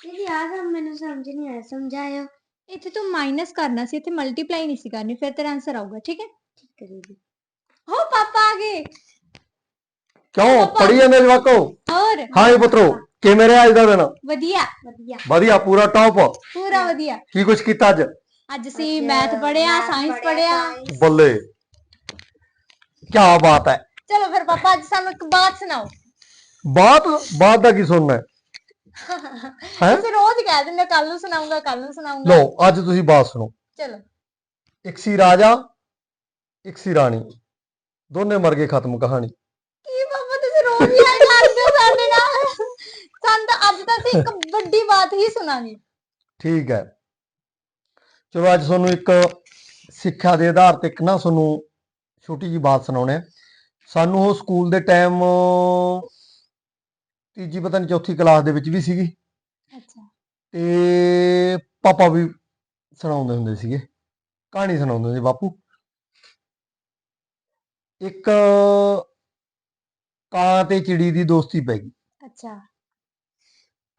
ਦੀਦੀ ਆ ਕੰਮ ਮੈਨੂੰ ਸਮਝ ਨਹੀਂ ਆਇਆ ਸਮਝਾਇਓ। ਇੱਥੇ ਤੂੰ ਮਾਈਨਸ ਕਰਨਾ ਸੀ ਇੱਥੇ ਮਲਟੀਪਲਾਈ ਨਹੀਂ ਸੀ ਕਰਨੀ ਫਿਰ ਤੇਰਾ ਆਨਸਰ ਆਊਗਾ ਠੀਕ ਹੈ? ਠੀਕ ਹੈ ਦੀਦੀ। ਹੋ ਪਾਪਾ ਆ ਗਏ। ਕਿਉਂ? ਪੜੀ ਜਾਂਦੇ ਜਵਾਕੋ? ਹੋਰ? ਹਾਂ ਜੀ ਪੁੱਤਰੋ ਕਿਵੇਂ ਰਿਹਾ ਅੱਜ ਦਾ ਦਿਨ? ਵਧੀਆ। ਵਧੀਆ। ਵਧੀਆ ਪੂਰਾ ਟੌਪ ਪੂਰਾ ਵਧੀਆ। ਕੀ ਕੁਛ ਕੀਤਾ ਅੱਜ? ਅੱਜ ਅਸੀਂ ਮੈਥ ਪੜਿਆ ਸਾਇੰਸ ਪੜਿਆ ਬੱਲੇ। ਕੀ ਬਾਤ ਹੈ। ਚਲੋ ਫਿਰ ਪਾਪਾ ਅੱਜ ਸਾਨੂੰ ਇੱਕ ਬਾਤ ਸੁਣਾਓ। ਬਾਤ? ਬਾਤ ਦਾ ਕੀ ਸੁਣਨਾ ਹੈ? ਹੈਂ? ਤੁਸੀਂ ਰੋਜ਼ ਕਹਿ ਦਿੰਦੇ ਕੱਲ ਨੂੰ ਸੁਣਾਉਂਗਾ ਕੱਲ ਨੂੰ ਸੁਣਾਉਂਗਾ ਲਓ ਅੱਜ ਤੁਸੀਂ ਬਾਤ ਸੁਣੋ। ਚਲੋ। ਇੱਕ ਸੀ ਰਾਜਾ ਇੱਕ ਸੀ ਰਾਣੀ। ਦੋਨੇ ਮਰ ਗਏ ਖਤਮ ਕਹਾਣੀ। ਕੀ ਪਾਪਾ ਤੁਸੀਂ ਰੋਜ਼ ਹੀ ਆਏ ਕਰਦੇ ਹੋ ਸਾਡੇ ਨਾਲ। ਸਾਨੂੰ ਤਾਂ ਅੱਜ ਤਾਂ ਅਸੀਂ ਇੱਕ ਵੱਡੀ ਬਾਤ ਹੀ ਸੁਣਾਂਗੇ ਠੀਕ ਹੈ। ਚਲੋ ਅੱਜ ਤੁਹਾਨੂੰ ਇੱਕ ਸਿੱਖਿਆ ਦੇ ਆਧਾਰ ਤੇ ਇੱਕ ਨਾ ਤੁਹਾਨੂੰ ਛੋਟੀ ਜੀ ਬਾਤ ਸੁਣਾਉਣੇ ਸਾਨੂੰ ਉਹ ਸਕੂਲ ਦੇ ਟਾਈਮ ਤੀਜੀ ਪਤਾ ਨਹੀਂ ਚੌਥੀ ਕਲਾਸ ਦੇ ਵਿੱਚ ਵੀ ਸੀਗੀ। ਅੱਛਾ। ਤੇ ਪਾਪਾ ਵੀ ਸੁਣਾਉਂਦੇ ਹੁੰਦੇ ਸੀਗੇ। ਕਹਾਣੀ ਸੁਣਾਉਂਦੇ ਹੁੰਦੇ ਸੀ ਬਾਪੂ। ਇੱਕ ਕਾਂ ਤੇ ਚਿੜੀ ਦੀ ਦੋਸਤੀ ਪੈ ਗਈ। ਅੱਛਾ।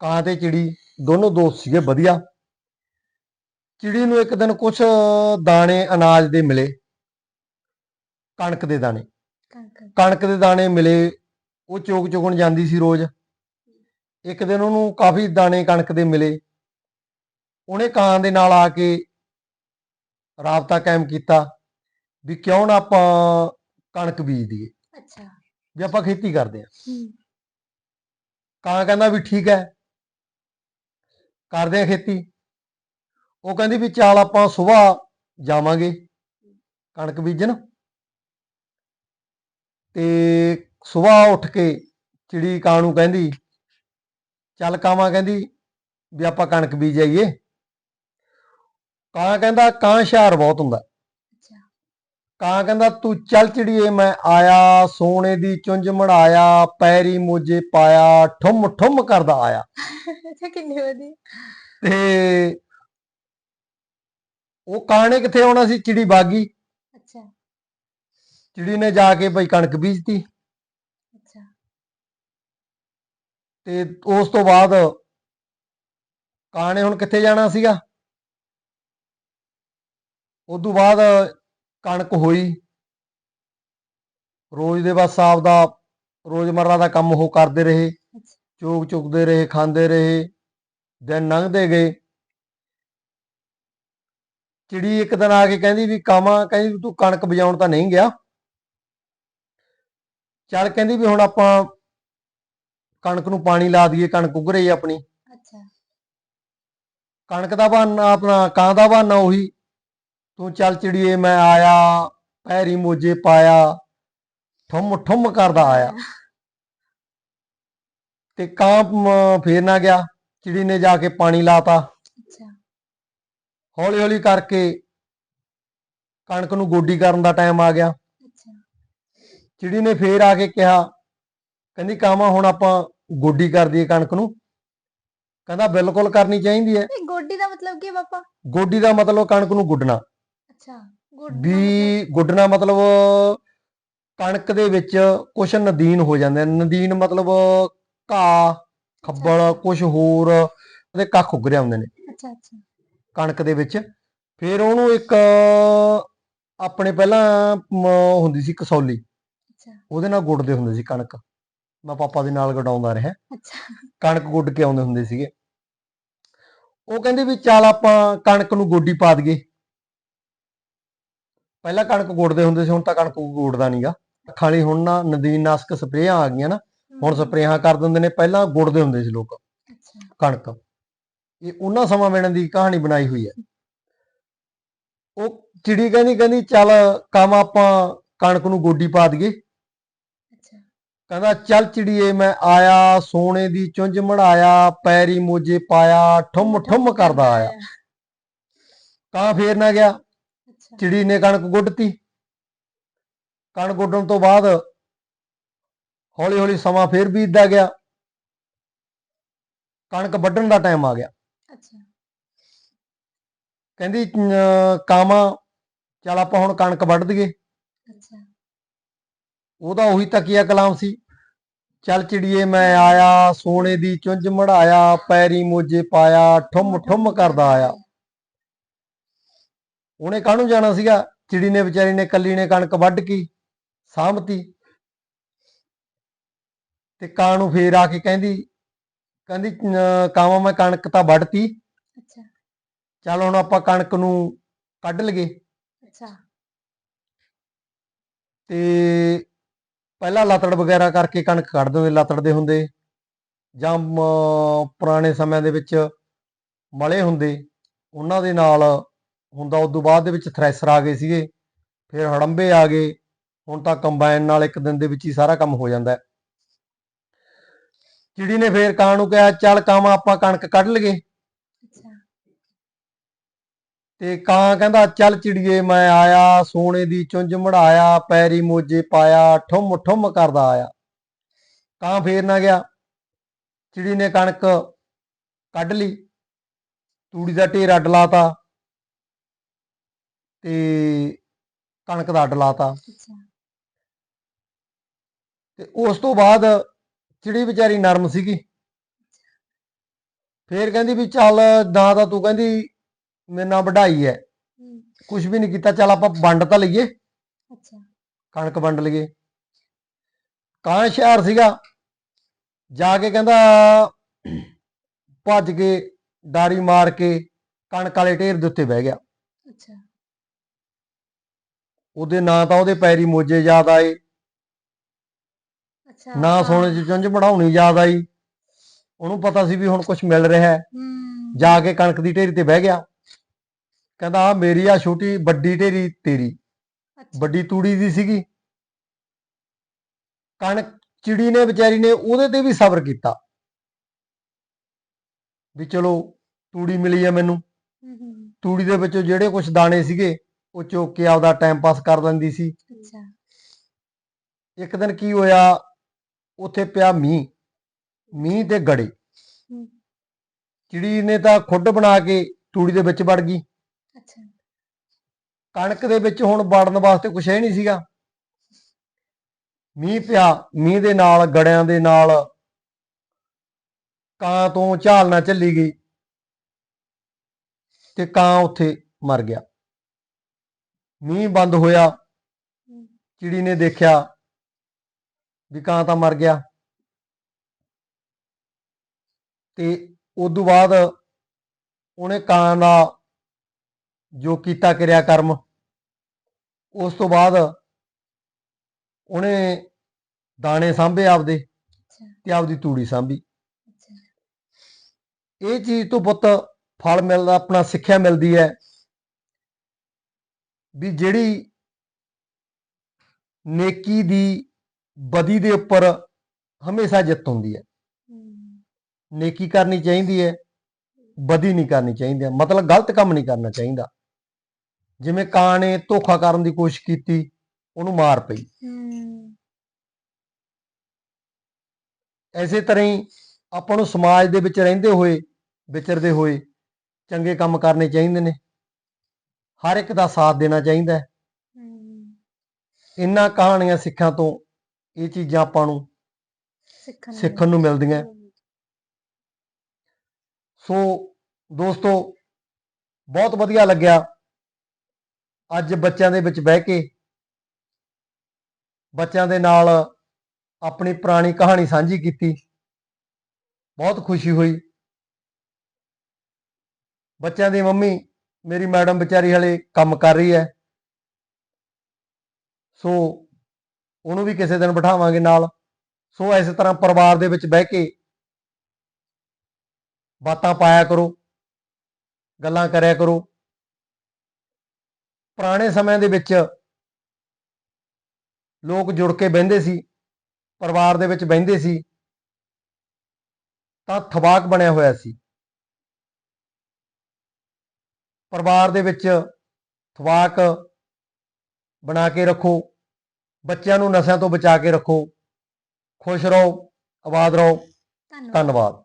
ਕਾਂ ਤੇ ਚਿੜੀ ਦੋਨੋਂ ਦੋਸਤ ਸੀਗੇ ਵਧੀਆ। ਚਿੜੀ ਨੂੰ ਇੱਕ ਦਿਨ ਕੁਝ ਦਾਣੇ ਅਨਾਜ ਦੇ ਮਿਲੇ। ਕਣਕ ਦੇ ਦਾਣੇ। ਕਣਕ ਦੇ ਦਾਣੇ ਮਿਲੇ। ਉਹ ਚੋਗ ਚੁਗਣ ਜਾਂਦੀ ਸੀ ਰੋਜ਼। ਇੱਕ ਦਿਨ ਉਹਨੂੰ ਕਾਫੀ ਦਾਣੇ ਕਣਕ ਦੇ ਮਿਲੇ। ਉਹਨੇ ਕਾਂ ਦੇ ਨਾਲ ਆ ਕੇ ਰਾਬਤਾ ਕਾਇਮ ਕੀਤਾ ਵੀ ਕਿਉਂ ਨਾ ਆਪਾਂ ਕਣਕ ਬੀਜ ਦਈਏ। ਅੱਛਾ। ਵੀ ਆਪਾਂ ਖੇਤੀ ਕਰਦੇ ਹਾਂ। ਕਾਂ ਕਹਿੰਦਾ ਵੀ ਠੀਕ ਹੈ। ਕਰਦੇ ਆ ਖੇਤੀ। ਉਹ ਕਹਿੰਦੀ ਵੀ ਚੱਲ ਆਪਾਂ ਸਵੇਰ ਜਾਵਾਂਗੇ ਕਣਕ ਬੀਜਣ। ਤੇ ਸਵੇਰ ਉੱਠ ਕੇ ਚਿੜੀ ਕਾਂ ਨੂੰ ਕਹਿੰਦੀ ਚੱਲ ਕਾਵਾਂ ਕਹਿੰਦੀ ਵੀ ਆਪਾਂ ਕਣਕ ਬੀਜ ਆਈਏ। ਕਾਂ ਕਹਿੰਦਾ ਕਾਂ ਹੁਸ਼ਿਆਰ ਬਹੁਤ ਹੁੰਦਾ। ਕਾਂ ਕਹਿੰਦਾ ਤੂੰ ਚੱਲ ਚਿੜੀਏ ਮੈਂ ਆਇਆ ਸੋਨੇ ਦੀ ਚੁੰਝ ਮੜਾਇਆ ਪੈਰੀ ਮੋਜੇ ਪਾਇਆ ਠੁੰਮ ਠੁੰਮ ਕਰਦਾ ਆਇਆ। ਅੱਛਾ ਕਿੰਨੀ ਵਧੀਆ। ਤੇ ਉਹ ਕਾਂ ਨੇ ਕਿੱਥੇ ਆਉਣਾ ਸੀ? ਚਿੜੀ ਬਾਗੀ। ਅੱਛਾ। ਚਿੜੀ ਨੇ ਜਾ ਕੇ ਬਈ ਕਣਕ ਬੀਜਤੀ ਅੱਛਾ ਤੇ ਉਸ ਤੋਂ ਬਾਅਦ ਕਾਂ ਨੇ ਹੁਣ ਕਿੱਥੇ ਜਾਣਾ ਸੀਗਾ? ਉਸ ਤੋਂ ਬਾਅਦ ਕਣਕ ਹੋਈ। ਰੋਜ਼ ਦੇ ਬਸ ਆਪਦਾ ਰੋਜ਼ਮਰਰਾ ਦਾ ਕੰਮ ਉਹ ਕਰਦੇ ਰਹੇ। ਚੋਗ ਚੁਗਦੇ ਰਹੇ, ਖਾਂਦੇ ਰਹੇ, ਦਿਨ ਲੰਘਦੇ ਗਏ। ਚਿੜੀ ਇੱਕ ਦਿਨ ਆ ਕੇ ਕਹਿੰਦੀ ਵੀ ਕਾਵਾਂ, ਕਹਿੰਦੀ ਵੀ ਤੂੰ ਕਣਕ ਬਜਾਉਣ ਤਾਂ ਨਹੀਂ ਗਿਆ। ਚੱਲ ਕਹਿੰਦੀ ਵੀ ਹੁਣ ਆਪਾਂ ਕਣਕ ਨੂੰ ਪਾਣੀ ਲਾ ਦਈਏ ਕਣਕ ਉੱਗ ਰਹੀ ਹੈ ਆਪਣੀ। ਅੱਛਾ। ਕਣਕ ਦਾ ਬਹਾਨਾ ਆਪਣਾ ਕਾਂ ਦਾ ਬਹਾਨਾ ਉਹੀ ਤੂੰ ਚੱਲ ਚਿੜੀਏ ਮੈਂ ਆਇਆ ਪੈਰੀ ਮੋਜੇ ਪਾਇਆ ਠੁੰਮ ਠੁੰਮ ਕਰਦਾ ਆਇਆ। ਤੇ ਕਾਂ ਫੇਰ ਨਾ ਗਿਆ ਚਿੜੀ ਨੇ ਜਾ ਕੇ ਪਾਣੀ ਲਾਤਾ। ਅੱਛਾ। ਹੌਲੀ ਹੌਲੀ ਕਰਕੇ ਕਣਕ ਨੂੰ ਗੋਡੀ ਕਰਨ ਦਾ ਟਾਈਮ ਆ ਗਿਆ। ਅੱਛਾ। ਚਿੜੀ ਨੇ ਫੇਰ ਆ ਕੇ ਕਿਹਾ ਕਹਿੰਦੀ ਕਾਵਾਂ ਹੁਣ ਆਪਾਂ ਗੋਡੀ ਕਰ ਦਈਏ ਕਣਕ ਨੂੰ। ਕਹਿੰਦਾ ਬਿਲਕੁਲ ਕਰਨੀ ਚਾਹੀਦੀ ਹੈ। ਗੋਡੀ ਦਾ ਮਤਲਬ ਕੀ ਹੈ ਪਾਪਾ? ਗੋਡੀ ਦਾ ਮਤਲਬ ਕਣਕ ਨੂੰ ਗੁੱਡਣਾ। ਅੱਛਾ ਗੋਡੀ ਦਾ ਵੀ ਗੁੱਡਣਾ ਮਤਲਬ ਕਣਕ ਦੇ ਵਿੱਚ ਕੁਛ ਨਦੀਨ ਹੋ ਜਾਂਦੇ ਨੇ ਨਦੀਨ ਮਤਲਬ ਘਾਹ ਖੱਬਲ। ਕੁਛ ਹੋਰ ਉਹਦੇ ਕੱਖ ਉੱਗ ਰਹੇ ਹੁੰਦੇ ਨੇ। ਅੱਛਾ ਅੱਛਾ। ਕਣਕ ਦੇ ਵਿੱਚ। ਫਿਰ ਉਹਨੂੰ ਇੱਕ ਆਪਣੇ ਪਹਿਲਾਂ ਮ, ਹੁੰਦੀ ਸੀ ਕਸੌਲੀ। ਅੱਛਾ। ਉਹਦੇ ਨਾਲ ਗੁੱਡਦੇ ਹੁੰਦੇ ਸੀ ਕਣਕ। ਮੈਂ ਪਾਪਾ ਦੇ ਨਾਲ ਗਡਾਉਂਦਾ ਰਿਹਾ। ਅੱਛਾ। ਕਣਕ ਗੁੱਡ ਕੇ ਆਉਂਦੇ ਹੁੰਦੇ ਸੀਗੇ। ਉਹ ਕਹਿੰਦੇ ਵੀ ਚੱਲ ਆਪਾਂ ਕਣਕ ਨੂੰ ਗੋਡੀ ਪਾ ਦਈਏ। ਪਹਿਲਾਂ ਕਣਕ ਗੁੱਡਦੇ ਹੁੰਦੇ ਸੀ ਹੁਣ ਤਾਂ ਕਣਕ ਗੁੱਡਦਾ ਨਹੀਂਗਾ ਖਾਲੀ ਹੁਣ ਨਾ ਨਦੀਨਨਾਸ਼ਕ ਸਪਰੇਆਂ ਆ ਗਈਆਂ ਨਾ ਹੁਣ ਸਪਰੇਆਂ ਕਰ ਦਿੰਦੇ ਨੇ ਪਹਿਲਾਂ ਗੁੱਡਦੇ ਹੁੰਦੇ ਸੀ ਲੋਕ। ਅੱਛਾ। ਕਣਕ। ਇਹ ਉਹਨਾਂ ਸਮਾਂ ਵੇਲੇ ਦੀ ਕਹਾਣੀ ਬਣਾਈ ਹੋਈ ਹੈ। ਉਹ ਚਿੜੀ ਕਹਿੰਦੀ ਕਹਿੰਦੀ ਚੱਲ ਕੰਮ ਆਪਾਂ ਕਣਕ ਨੂੰ ਗੋਡੀ ਪਾ ਦਈਏ। ਕਹਿੰਦਾ ਚੱਲ ਚਿੜੀਏ ਮੈਂ ਆਇਆ ਸੋਨੇ ਦੀ ਚੁੰਝ ਮੜਾਇਆ ਪੈਰੀ ਮੋਜੇ ਪਾਇਆ ਠੁੰਮ ਠੁੰਮ ਕਰਦਾ ਆਇਆ। ਕਾਂ ਫੇਰ ਨਾ ਗਿਆ। ਚਿੜੀ ਨੇ ਕਣਕ ਗੁੱਡਤੀ ਕਣਕ ਗੁੱਡਣ ਤੋਂ ਬਾਅਦ ਹੌਲੀ ਹੌਲੀ ਸਮਾਂ ਫੇਰ ਬੀਤਦਾ ਗਿਆ। ਕਣਕ ਵੱਢਣ ਦਾ ਟਾਈਮ ਆ ਗਿਆ। ਅੱਛਾ। ਕਹਿੰਦੀ ਕਾਵਾਂ ਚੱਲ ਆਪਾਂ ਹੁਣ ਕਣਕ ਵੱਢ ਦਈਏ। ਅੱਛਾ। ਉਹਦਾ ਉਹੀ ਤਕੀਆ ਕਲਾਮ ਸੀ। ਚੱਲ ਚਿੜੀਏ ਮੈਂ ਆਇਆ ਸੋਨੇ ਦੀ ਚੁੰਝ ਮੜਾਇਆ ਪੈਰੀ ਮੋਜੇ ਪਾਇਆ ਠੁੰਮ ਠੁੰਮ ਕਰਦਾ ਆਇਆ। ਉਹਨੇ ਕਾਹਨੂੰ ਜਾਣਾ ਸੀਗਾ? ਚਿੜੀ ਨੇ ਵਿਚਾਰੀ ਨੇ ਕੱਲੀ ਨੇ ਕਣਕ ਵੱਢ ਕੇ ਸਾਂਭਤੀ। ਤੇ ਕਾਂ ਨੂੰ ਫੇਰ ਆ ਕੇ ਕਹਿੰਦੀ ਕਹਿੰਦੀ ਕਾਵਾਂ ਮੈਂ ਕਣਕ ਤਾਂ ਵੱਢਤੀ। ਅੱਛਾ। ਚੱਲ ਹੁਣ ਆਪਾਂ ਕਣਕ ਨੂੰ ਕੱਢ ਲਈਏ। ਅੱਛਾ। ਤੇ ਪਹਿਲਾਂ ਲਤੜ ਵਗੈਰਾ ਕਰਕੇ ਕਣਕ ਕੱਢ ਦਿੰਦੇ, ਲਤੜਦੇ ਹੁੰਦੇ। ਜਾਂ ਪੁਰਾਣੇ ਸਮਿਆਂ ਦੇ ਵਿੱਚ ਮਲੇ ਹੁੰਦੇ। ਉਹਨਾਂ ਦੇ ਨਾਲ ਹੁੰਦਾ, ਉਦੋਂ ਬਾਅਦ ਦੇ ਵਿੱਚ ਥ੍ਰੈਸ਼ਰ ਆ ਗਏ ਸੀਗੇ। ਫਿਰ ਹੜੰਬੇ ਆ ਗਏ। ਹੁਣ ਤਾਂ ਕੰਬਾਈਨ ਨਾਲ ਇੱਕ ਦਿਨ ਦੇ ਵਿੱਚ ਹੀ ਸਾਰਾ ਕੰਮ ਹੋ ਜਾਂਦਾ। ਚਿੜੀ ਨੇ ਫੇਰ ਕਾਂ ਨੂੰ ਕਿਹਾ, ਚੱਲ ਕਾਵਾਂ ਆਪਾਂ ਕਣਕ ਕੱਢ ਲਈਏ? ਤੇ ਕਾਂ ਕਹਿੰਦਾ ਚੱਲ ਚਿੜੀਏ ਮੈਂ ਆਇਆ ਸੋਨੇ ਦੀ ਚੁੰਝ ਮੜਾਇਆ ਪੈਰੀ ਮੋਜੇ ਪਾਇਆ ਠੁੰਮ ਠੁੰਮ ਕਰਦਾ ਆਇਆ। ਕਾਂ ਫੇਰ ਨਾ ਗਿਆ। ਚਿੜੀ ਨੇ ਕਣਕ ਕੱਢ ਲਈ ਤੂੜੀ ਦਾ ਢੇਰ ਅੱਡ ਲਾਤਾ ਤੇ ਕਣਕ ਦਾ ਅੱਡ ਲਾਤਾ। ਤੇ ਉਸ ਤੋਂ ਬਾਅਦ ਚਿੜੀ ਵਿਚਾਰੀ ਨਰਮ ਸੀਗੀ। ਫੇਰ ਕਹਿੰਦੀ ਵੀ ਚੱਲ ਨਾ ਤਾਂ ਤੂੰ ਕਹਿੰਦੀ ਮੇਰੇ ਨਾਲ ਵਢਾਈ ਹੈ। ਕੁਝ ਵੀ ਨਹੀਂ ਕੀਤਾ ਚੱਲ ਆਪਾਂ ਵੰਡ ਤਾਂ ਲਈਏ। ਅੱਛਾ। ਕਣਕ ਵੰਡ ਲਈਏ। ਕਾਂ ਸ਼ਹਿਰ ਸੀਗਾ। ਜਾ ਕੇ ਕਹਿੰਦਾ ਭੱਜ ਕੇ ਡਾਰੀ ਮਾਰ ਕੇ ਕਣਕ ਵਾਲੇ ਢੇਰ ਦੇ ਉੱਤੇ ਬਹਿ ਗਿਆ। ਅੱਛਾ। ਉਹਦੇ ਨਾਂ ਤਾਂ ਉਹਦੇ ਪੈਰੀ ਮੋਜੇ ਯਾਦ ਆਏ। ਅੱਛਾ ਨਾ ਸੋਨੇ ਚ ਚੁੰਝ ਬਣਾਉਣੀ ਯਾਦ ਆਈ। ਉਹਨੂੰ ਪਤਾ ਸੀ ਵੀ ਹੁਣ ਕੁਝ ਮਿਲ ਰਿਹਾ ਹੈ। ਜਾ ਕੇ ਕਣਕ ਦੀ ਢੇਰੀ ਤੇ ਬਹਿ ਗਿਆ। ਕਹਿੰਦਾ ਆ ਮੇਰੀ ਆ ਛੋਟੀ ਵੱਡੀ ਢੇਰੀ ਤੇਰੀ। ਵੱਡੀ ਤੂੜੀ ਦੀ ਸੀਗੀ। ਕਣਕ ਚਿੜੀ ਨੇ ਵਿਚਾਰੀ ਨੇ ਉਹਦੇ ਤੇ ਵੀ ਸਬਰ ਕੀਤਾ। ਵੀ ਚਲੋ ਤੂੜੀ ਮਿਲੀ ਆ ਮੈਨੂੰ। ਤੂੜੀ ਦੇ ਵਿੱਚੋਂ ਜਿਹੜੇ ਕੁਝ ਦਾਣੇ ਸੀਗੇ ਉਹ ਚੁੱਕ ਕੇ ਆਪਦਾ ਟਾਈਮ ਪਾਸ ਕਰ ਲੈਂਦੀ ਸੀ। ਅੱਛਾ। ਇੱਕ ਦਿਨ ਕੀ ਹੋਇਆ ਉੱਥੇ ਪਿਆ ਮੀਂਹ। ਮੀਂਹ ਤੇ ਗੜੇ। ਚਿੜੀ ਨੇ ਤਾਂ ਖੁੱਡ ਬਣਾ ਕੇ ਤੂੜੀ ਦੇ ਵਿੱਚ ਵੜ ਗਈ। ਕਣਕ ਦੇ ਵਿੱਚ ਹੁਣ ਵੜਨ ਵਾਸਤੇ ਕੁਛ ਹੈ ਨਹੀਂ ਸੀਗਾ। ਮੀਂਹ ਪਿਆ, ਮੀਂਹ ਦੇ ਨਾਲ, ਗੜਿਆਂ ਦੇ ਨਾਲ ਕਾਂ ਤੋਂ ਝਾਲਣਾ ਚੱਲੀ ਗਈ ਤੇ ਕਾਂ ਉੱਥੇ ਮਰ ਗਿਆ। ਮੀਂਹ ਬੰਦ ਹੋਇਆ, ਚਿੜੀ ਨੇ ਦੇਖਿਆ ਵੀ ਕਾਂ ਤਾਂ ਮਰ ਗਿਆ। ਤੇ ਉਦੋਂ ਬਾਅਦ ਉਹਨੇ ਕਾਂ ਦਾ ਜੋ ਕੀਤਾ ਕਿਰਿਆ ਕਰਮ। ਉਸ ਤੋਂ ਬਾਅਦ ਉਹਨੇ ਦਾਣੇ ਸਾਂਭੇ ਆਪਦੇ ਤੇ ਆਪਦੀ ਤੂੜੀ ਸਾਂਭੀ। ਇਹ ਚੀਜ਼ ਤੋਂ ਪੁੱਤ ਫਲ ਮਿਲਦਾ ਆਪਣਾ ਸਿੱਖਿਆ ਮਿਲਦੀ ਹੈ। ਵੀ ਜਿਹੜੀ ਨੇਕੀ ਦੀ ਬਦੀ ਦੇ ਉੱਪਰ ਹਮੇਸ਼ਾ ਜਿੱਤ ਹੁੰਦੀ ਹੈ। ਨੇਕੀ ਕਰਨੀ ਚਾਹੀਦੀ ਹੈ ਬਦੀ ਨਹੀਂ ਕਰਨੀ ਚਾਹੀਦੀ ਮਤਲਬ ਗਲਤ ਕੰਮ ਨਹੀਂ ਕਰਨਾ ਚਾਹੀਦਾ। ਜਿਵੇਂ ਕਾਂ ਨੇ ਧੋਖਾ ਕਰਨ ਦੀ ਕੋਸ਼ਿਸ਼ ਕੀਤੀ ਉਹਨੂੰ ਮਾਰ ਪਈ। ਐਸੇ ਤਰ੍ਹਾਂ ਹੀ ਆਪਾਂ ਨੂੰ ਸਮਾਜ ਦੇ ਵਿੱਚ ਰਹਿੰਦੇ ਹੋਏ ਵਿਚਰਦੇ ਹੋਏ ਚੰਗੇ ਕੰਮ ਕਰਨੇ ਚਾਹੀਦੇ ਨੇ। ਹਰ ਇੱਕ ਦਾ ਸਾਥ ਦੇਣਾ ਚਾਹੀਦਾ ਹੈ। ਇਹਨਾਂ ਕਹਾਣੀਆਂ ਸਿੱਖਾਂ ਤੋਂ ਇਹ ਚੀਜ਼ਾਂ ਆਪਾਂ ਨੂੰ ਸਿੱਖਣ ਨੂੰ ਮਿਲਦੀਆਂ। ਮਿਲਦਾ। ਸੋ ਦੋਸਤੋ ਬਹੁਤ ਵਧੀਆ ਲੱਗਿਆ ਅੱਜ ਬੱਚਿਆਂ ਦੇ ਵਿੱਚ ਬਹਿ ਕੇ ਬੱਚਿਆਂ ਦੇ ਨਾਲ ਆਪਣੀ ਪੁਰਾਣੀ ਕਹਾਣੀ ਸਾਂਝੀ ਕੀਤੀ। ਬਹੁਤ ਖੁਸ਼ੀ ਹੋਈ। ਬੱਚਿਆਂ ਦੀ ਮੰਮੀ ਮੇਰੀ ਮੈਡਮ ਵਿਚਾਰੀ ਹਲੇ ਕੰਮ ਕਰ ਰਹੀ ਹੈ। ਸੋ ਉਹਨੂੰ ਵੀ ਕਿਸੇ ਦਿਨ ਬਿਠਾਵਾਂਗੇ ਨਾਲ। ਸੋ ਇਸ ਤਰ੍ਹਾਂ ਪਰਿਵਾਰ ਦੇ ਵਿੱਚ ਬਹਿ ਕੇ ਬਾਤਾਂ ਪਾਇਆ ਕਰੋ, ਗੱਲਾਂ ਕਰਿਆ ਕਰੋ। ਪੁਰਾਣੇ ਸਮਿਆਂ ਦੇ ਵਿੱਚ ਲੋਕ ਜੁੜ ਕੇ ਬਹਿੰਦੇ ਸੀ ਪਰਿਵਾਰ ਦੇ ਵਿੱਚ ਬਹਿੰਦੇ ਸੀ ਤਾਂ ਥਵਾਕ ਬਣਿਆ ਹੋਇਆ ਸੀ। ਪਰਿਵਾਰ ਦੇ ਵਿੱਚ ਥਵਾਕ ਬਣਾ ਕੇ ਰੱਖੋ ਬੱਚਿਆਂ ਨੂੰ ਨਸ਼ਿਆਂ ਤੋਂ ਬਚਾ ਕੇ ਰੱਖੋ। ਖੁਸ਼ ਰਹੋ ਆਬਾਦ ਰਹੋ। ਧੰਨਵਾਦ।